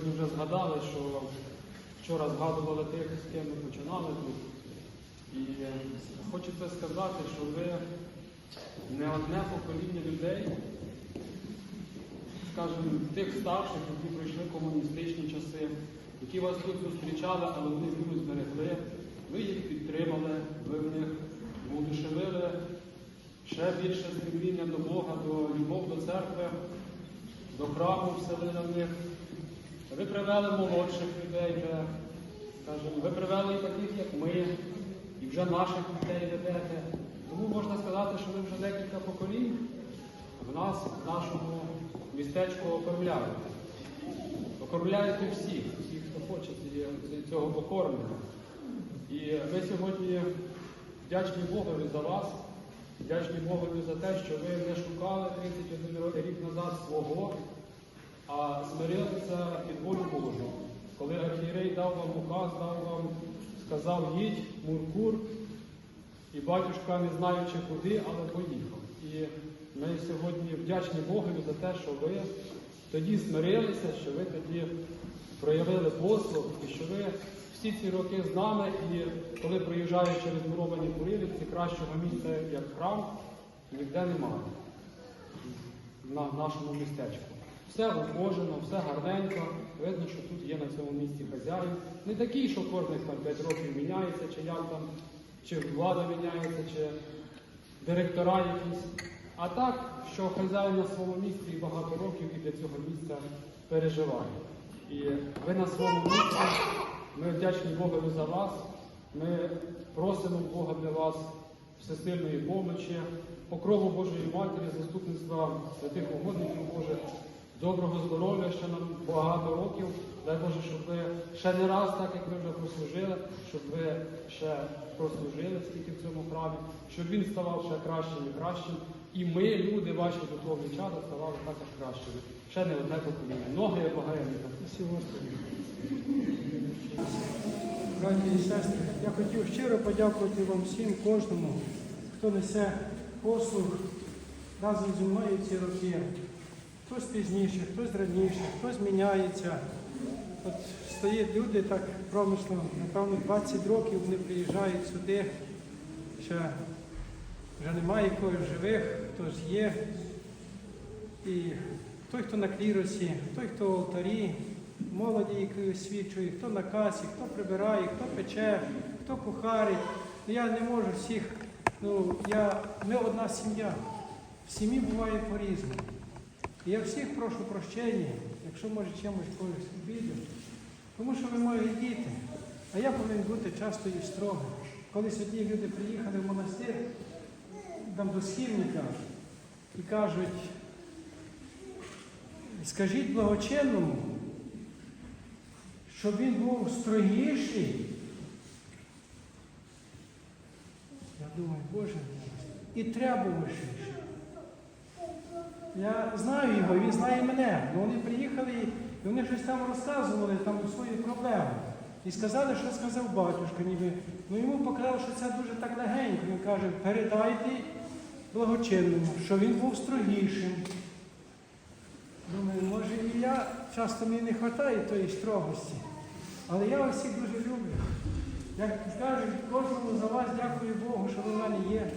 сьогодні вже згадали, що вчора згадували тих, з ким ми починали тут. І хочеться сказати, що ви не одне покоління людей, скажімо, тих старших, які пройшли комуністичні часи, які вас тут зустрічали, але вони віру зберегли, ви їх підтримали, ви в них удушевили ще більше стремління до Бога, до любов до церкви, до храму вселили в них. Привели молодших людей, вже, скажімо, ви привели таких, як ми, і вже наших дітей ведете. Тому можна сказати, що ви вже декілька поколінь в нас, в нашому містечку окормляєте. Окормляєте всіх, всіх, хто хоче цієї- цього покормлення. І ми сьогодні вдячні Богові за вас, вдячні Богові за те, що ви не шукали 31 рік назад свого, а смирилися під архієрей дав вам указ, дав вам, сказав, їдь, муркур, і батюшка, не знаючи куди, але поїхав. І ми сьогодні вдячні Богові за те, що ви тоді смирилися, що ви тоді проявили послуг, і що ви всі ці роки з нами, і коли проїжджаєш через муровані Курилівці, кращого місця, як храм, ніде немає на нашому містечку. Все ухожено, все гарненько. Видно, що тут є на цьому місці хазяїн. Не такий, що кожних там 5 років міняється, чи як там, чи влада міняється, чи директора якісь. А так, що хазяїн на своєму місці і багато років і для цього місця переживає. І ви на своєму місці, ми вдячні Богові за вас. Ми просимо Бога для вас всесильної помочі, покрову Божої Матері, заступництва святих угодників Божих, доброго здоров'я ще нам багато років. Дай Боже, щоб ви ще не раз, так як ви вже прослужили, щоб ви ще прослужили скільки в цьому храмі, щоб він ставав ще кращим і кращим. І ми, люди, ваші духовні чада, ставали також кращими. Ще не одне покоління. Ноги. Всі Браті і сестри, я хотів щиро подякувати вам всім, кожному, хто несе послуг разом зі мною ці роки. Хтось пізніше, хтось раніше, хтось міняється. От стоять люди так промислено, напевно, 20 років вони приїжджають сюди. Ще вже немає когось живих, хтось є. І той, хто на кліросі, той, хто в алтарі, молоді, які освічує, хто на касі, хто прибирає, хто пече, хто кухарить. Ну, Я не можу всіх, ну, я, ми одна сім'я. В сім'ї буває по-різному. Я всіх прошу прощення, якщо може чимось когось обідав, тому що ви мої діти, а я повинен бути часто і строгим. Колись одні люди приїхали в монастир, там до східника, і кажуть, скажіть благочинному, щоб він був строгіший. Я думаю, Боже і требувавший. Я знаю його, він знає мене. Ну, вони приїхали і вони щось там розказували там свої проблеми. І сказали, що сказав батюшка, ніби. Ну йому показали, що це дуже так легенько. Він каже, передайте благочинному, що він був строгішим. Думаю, може і я часто мені не вистачає тої строгості. Але я вас всіх дуже люблю. Як кажуть, кожному за вас дякую Богу, що ви в мене є.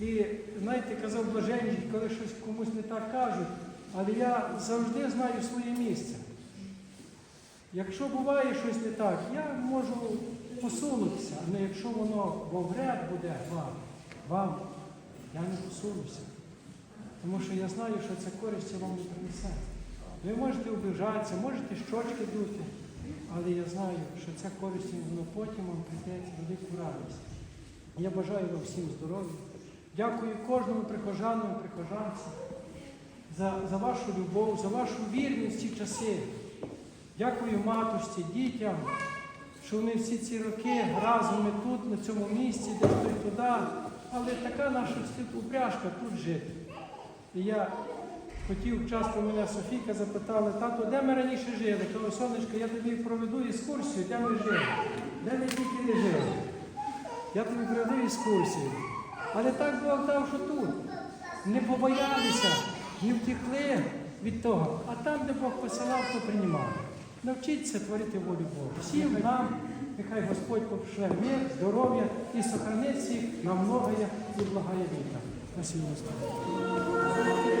І знаєте, казав Блаженній, коли щось комусь не так кажуть, але я завжди знаю своє місце. Якщо буває щось не так, я можу посунутися, але якщо воно во вред буде вам, вам, я не посунуся. Тому що я знаю, що ця користь вам не принесе. Ви можете обижатися, можете щочки дути, але я знаю, що ця користь воно потім вам принесе велику радість. Я бажаю вам всім здоров'я. Дякую кожному прихожану і прихожанці за, за вашу любов, за вашу вірність в ці часи. Дякую матушці, дітям, що вони всі ці роки разом ми тут, на цьому місці, десь то й туди. Але така наша упряжка тут жити. І я хотів, часто мене Софійка запитала, тато, де ми раніше жили? Кажу, сонечко, я тобі проведу екскурсію, де ми жили. Де ми тільки не жили. Я тобі проведу екскурсію. Але так Бог дав, що тут. Не побоялися, не втекли від того. А там, де Бог посилав, то приймав. Навчіться творити волю Бога. Всім нам, нехай Господь пошле мир, здоров'я і сохранить всіх на многоє і благає віка. На Господи.